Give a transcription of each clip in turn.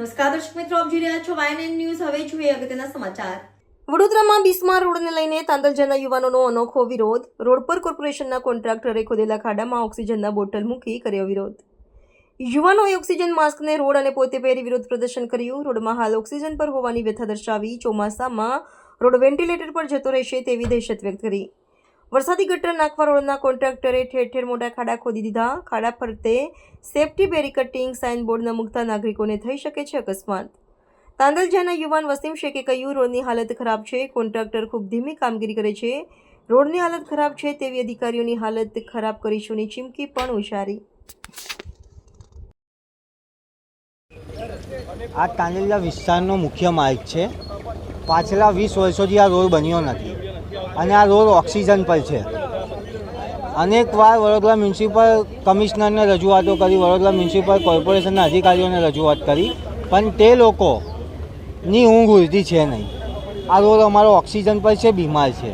નમસ્કાર, દર્શક મિત્રો, આપ જોઈ રહ્યા છો વાયએનએન ન્યૂઝ હવે જોઈએ અગત્યના સમાચાર. વડોદરામાં બિસ્માર રોડને લઈને તાંદલજાના યુવાનોનો અનોખો વિરોધ. રોડ પર કોર્પોરેશનના કોન્ટ્રાક્ટરે ખોદેલા ખાડામાં ઓક્સિજનના બોટલ મૂકી કર્યો વિરોધ. યુવાનોએ ઓક્સિજન માસ્કને રોડ અને પોતે પહેરી વિરોધ પ્રદર્શન કર્યું. રોડમાં હાલ ઓક્સિજન પર હોવાની વ્યથા દર્શાવી ચોમાસામાં રોડ વેન્ટિલેટર પર જતો રહેશે તેવી દહેશત વ્યક્ત કરી. વરસાદી ગટર નાખવા રોડના કોન્ટ્રાક્ટરે ઠેર ઠેર મોટા ખાડા ખોદી દીધા. ખાડા ફરતે સેફટી બેરિકટિંગ સાઇન બોર્ડ ન મૂકતા નાગરિકોને થઈ શકે છે અકસ્માત. તાંદલજાના યુવાન વસીમ શેખે કહ્યું, રોડની હાલત ખરાબ છે. કોન્ટ્રાક્ટર ખૂબ ધીમી કામગીરી કરે છે. રોડની હાલત ખરાબ છે તેવી અધિકારીઓની હાલત ખરાબ કરીશુંની ચીમકી પણ ઉચ્ચારી. આ તાંડેલા વિસ્તારનો મુખ્ય માર્ગ છે. પાછલા વીસ વર્ષોથી આ રોડ બન્યો નથી. અને આ રોડ ઓક્સિજન પર છે. અનેકવાર વડોદરા મ્યુનિસિપલ કમિશનરને રજૂઆતો કરી, વડોદરા મ્યુનિસિપલ કોર્પોરેશનના અધિકારીઓને રજૂઆત કરી, પણ તે લોકોની ઊંઘ ઉડતી છે નહીં. આ રોડ અમારો ઓક્સિજન પર છે, બીમાર છે.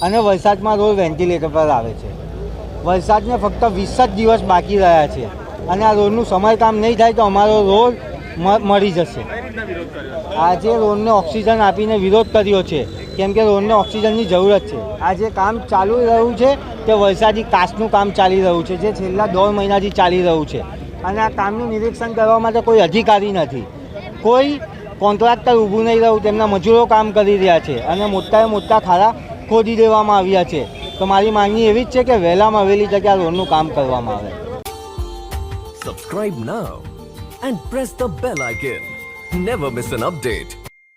અને વરસાદમાં રોડ વેન્ટિલેટર પર આવે છે. વરસાદને ફક્ત વીસ જ દિવસ બાકી રહ્યા છે. અને આ રોડનું સમયકામ નહીં થાય તો અમારો રોડ મ- મળી જશે. આજે રોડને ઓક્સિજન આપીને વિરોધ કર્યો છે. કેમ કે રોડને ઓક્સિજનની જરૂરત છે. આ જે કામ ચાલુ રહ્યું છે તે વરસાદી કાચનું કામ ચાલી રહ્યું છે, જે છેલ્લા દોઢ મહિનાથી ચાલી રહ્યું છે. અને આ કામનું નિરીક્ષણ કરવા માટે કોઈ અધિકારી નથી. કોઈ કોન્ટ્રાક્ટર ઊભું નહીં રહ્યું, તેમના મજૂરો કામ કરી રહ્યા છે અને મોટાએ મોટા ખાડા ખોદી દેવામાં આવ્યા છે. તો મારી માંગણી એવી જ છે કે વહેલામાં વહેલી જગ્યા રોડનું કામ કરવામાં આવે. Subscribe now and press the bell icon never miss an update.